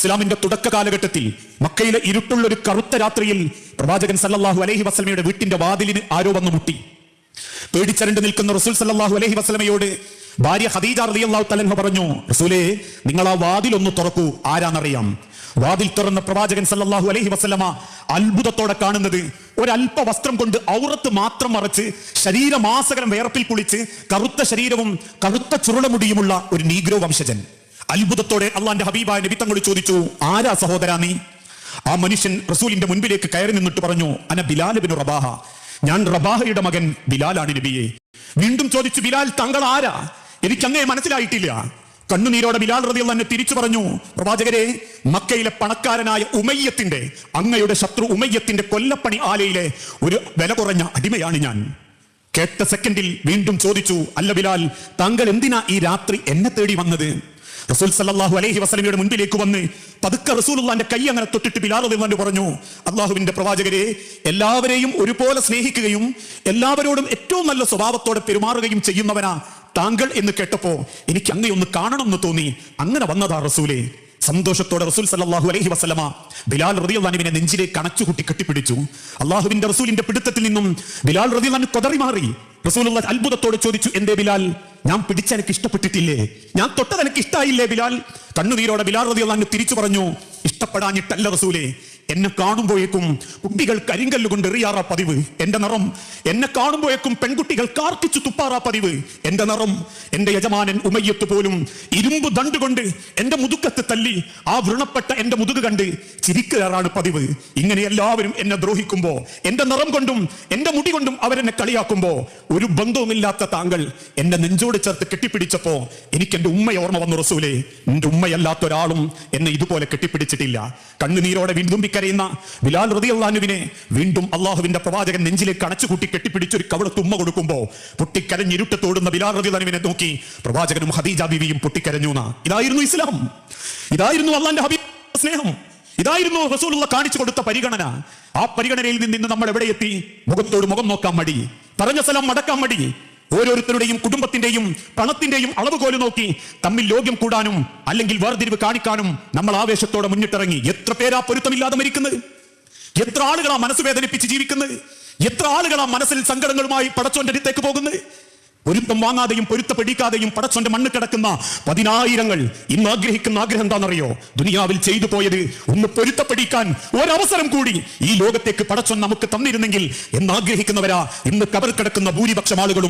ഇസ്ലാമിന്റെ തുടക്ക കാലഘട്ടത്തിൽ മക്കയിലെ ഇരുട്ടുള്ള ഒരു കറുത്ത രാത്രിയിൽ പ്രവാചകൻ സല്ലാഹു അലഹി വസ്ലമയുടെ വീട്ടിന്റെ വാതിലിന് ആരോ വന്നു മുട്ടി. പേടിച്ചരണ്ട് നിൽക്കുന്ന റസൂൽ സല്ലാഹു അലഹി വസ്ലമയോട് ഭാര്യ ഖദീജ റളിയല്ലാഹു തലഹ പറഞ്ഞു റസൂലേ നിങ്ങൾ ആ വാതിൽ ഒന്ന് തുറക്കൂ ആരാന്നറിയാം? വാതിൽ തുറന്ന പ്രവാചകൻ സല്ലാഹു അലഹി വസ്ലമ അത്ഭുതത്തോടെ കാണുന്നത് ഒരല്പ വസ്ത്രം കൊണ്ട് ഔറത്ത് മാത്രം മറച്ച് ശരീരമാസകരം വേർപ്പിൽ കുളിച്ച് കറുത്ത ശരീരവും കറുത്ത ചുരുളമുടിയുമുള്ള ഒരു നീഗ്രോ വംശജൻ. അത്ഭുതത്തോടെ അള്ളാന്റെ ഹബീബായ നബി തങ്ങളോട് ചോദിച്ചു ആരാ സഹോദരാ നീ? ആ മനുഷ്യൻ റസൂലിന്റെ മുൻപിലേക്ക് കയറി നിന്നിട്ട് പറഞ്ഞു അന ബിലാലിബിന് റബാഹ. ഞാൻ റബാഹയുടെ മകൻ ബിലാലാണ് നബിയെ. വീണ്ടും ചോദിച്ചു ബിലാൽ താങ്കൾ ആരാ? എനിക്ക് മനസ്സിലായിട്ടില്ല. കണ്ണുനീരോടെ ബിലാൽ റതിയിൽ തന്നെ തിരിച്ചു പറഞ്ഞു പ്രവാചകരെ മക്കയിലെ പണക്കാരനായ ഉമയ്യത്തിന്റെ അങ്ങയുടെ ശത്രു ഉമയ്യത്തിന്റെ കൊല്ലപ്പണി ആലയിലെ ഒരു വില കുറഞ്ഞ അടിമയാണ് ഞാൻ. കേട്ട സെക്കൻഡിൽ വീണ്ടും ചോദിച്ചു അല്ല ബിലാൽ താങ്കൾ എന്തിനാ ഈ രാത്രി എന്നെ തേടി വന്നത്? റസൂൽ സല്ലാഹു അലൈഹി വസ്ലമിയുടെ മുൻപിലേക്ക് വന്ന് പതുക്കെ റസൂലുള്ളാന്റെ കൈ അങ്ങനെ തൊട്ടിട്ട് ബിലാൽ റളിയല്ലാഹു പറഞ്ഞു. അള്ളാഹുവിന്റെ പ്രവാചകരെ എല്ലാവരെയും ഒരുപോലെ സ്നേഹിക്കുകയും എല്ലാവരോടും ഏറ്റവും നല്ല സ്വഭാവത്തോടെ പെരുമാറുകയും ചെയ്യുന്നവനാ താങ്കൾ എന്ന് കേട്ടപ്പോ എനിക്ക് അങ്ങയൊന്ന് കാണണം എന്ന് തോന്നി. അങ്ങനെ വന്നതാ റസൂലേ. സന്തോഷത്തോടെ റസൂൽ സല്ലാഹു അലഹി വസല്ലമ ബിലാൽ റളിയല്ലാഹുവിനെ നെഞ്ചിലേക്ക് അണച്ചുകൂട്ടി കെട്ടിപ്പിടിച്ചു. അള്ളാഹുവിന്റെ റസൂലിന്റെ പിടുത്തത്തിൽ നിന്നും ബിലാൽ റതിയുള്ളാൻ കൊതറി മാറി. റസൂൽ അത്ഭുതത്തോടെ ചോദിച്ചു എന്തേ ബിലാൽ? ഞാൻ പിടിച്ച എനിക്ക് ഇഷ്ടപ്പെട്ടിട്ടില്ലേ? ഞാൻ തൊട്ടത് എനിക്ക് ഇഷ്ടമായില്ലേ ബിലാൽ? കണ്ണുനീരോടെ ബിലാൽ റതിയുള്ള തിരിച്ചു പറഞ്ഞു ഇഷ്ടപ്പെടാഞ്ഞിട്ടല്ല റസൂലേ എന്നെ കാണുമ്പോഴേക്കും കുട്ടികൾ കരിങ്കല്ല് കൊണ്ട് എറിയാറാ പതിവ്. എന്റെ നിറം എന്നെ കാണുമ്പോഴേക്കും പെൺകുട്ടികൾ കാർക്കിച്ചു തുപ്പാറാ പതിവ്. എന്റെ നിറം എന്റെ യജമാനൻ ഉമയ്യത്ത് പോലും ഇരുമ്പ് ദണ്ടുകൊണ്ട് എന്റെ മുതുക്കത്ത് തല്ലി ആ വൃണപ്പെട്ട എന്റെ മുതുക് കണ്ട് ചിരിക്കുകയാണ് പതിവ്. ഇങ്ങനെ എല്ലാവരും എന്നെ ദ്രോഹിക്കുമ്പോ എന്റെ നിറം കൊണ്ടും എന്റെ മുടി കൊണ്ടും അവരെന്നെ കളിയാക്കുമ്പോ ഒരു ബന്ധവുമില്ലാത്ത താങ്കൾ എന്നെ നെഞ്ചോട് ചേർത്ത് കെട്ടിപ്പിടിച്ചപ്പോ എനിക്ക് എന്റെ ഉമ്മ ഓർമ്മ വന്നു റസൂലേ. എന്റെ ഉമ്മയല്ലാത്ത ഒരാളും എന്നെ ഇതുപോലെ കെട്ടിപ്പിടിച്ചിട്ടില്ല. കണ്ണുനീരോടെ വീണ്ടും കരയുന്ന ബിലാൽ റതിയല്ലാനുവിനെ വീണ്ടും അള്ളാഹുവിന്റെ പ്രവാചകൻ നെഞ്ചിലേക്ക് അണച്ചുകൂട്ടി കെട്ടിപ്പിടിച്ച് ഒരു കവളത്ത് ഉമ്മ കൊടുക്കുമ്പോ പൊട്ടിക്കരഞ്ഞിരുട്ടത്തോടുന്ന ബിലാൽ റതിയല്ലാനുവിനെ നോക്കി പ്രവാചകനും ഹദീജ ബിവിയും പൊട്ടിക്കരഞ്ഞു ഇതായിരുന്നു ഇസ്ലാം. ഇതായിരുന്നു അള്ളാന്റെ ഹബീബ് സ്നേഹം. ഇതായിരുന്നു റസൂലുള്ള കാണിച്ചു കൊടുത്ത പരിഗണന. ആ പരിഗണനയിൽ നിന്ന് നമ്മൾ എവിടെ എത്തി? മുഖത്തോട് മുഖം നോക്കാൻ മടി. പറഞ്ഞ സ്ഥലം മടക്കാൻ മടി. ഓരോരുത്തരുടെയും കുടുംബത്തിന്റെയും പണത്തിന്റെയും അളവുകോൽ നോക്കി തമ്മിൽ ലോകം കൂടാനും അല്ലെങ്കിൽ വേർതിരിവ് കാണിക്കാനും നമ്മൾ ആവേശത്തോടെ മുന്നിട്ടിറങ്ങി. എത്ര പേരാ പൊരുത്തമില്ലാതെ മരിക്കുന്നത്? എത്ര ആളുകളാ മനസ്സ് വേദനിപ്പിച്ച് ജീവിക്കുന്നത്? എത്ര ആളുകളാ മനസ്സിൽ സങ്കടങ്ങളുമായി പടച്ചോന്റെ അടുത്തേക്ക് പോകുന്നത്? പൊരുത്തം വാങ്ങാതെയും പൊരുത്ത പൊരുത്തപ്പെടിക്കാതെയും പടച്ചോന്റെ മണ്ണ് കിടക്കുന്ന പതിനായിരങ്ങൾ ഇന്ന് ആഗ്രഹിക്കുന്ന ആഗ്രഹം എന്താണെന്നറിയോ? ദുനിയാവിൽ ചെയ്തു പോയത് ഒന്ന് പൊരുത്തപ്പെടിക്കാൻ ഒരവസരം കൂടി ഈ ലോകത്തേക്ക് പടച്ചോൻ നമുക്ക് തന്നിരുന്നെങ്കിൽ എന്നാഗ്രഹിക്കുന്നവരാ ഇന്ന് കവർ കിടക്കുന്ന ഭൂരിപക്ഷം ആളുകളും.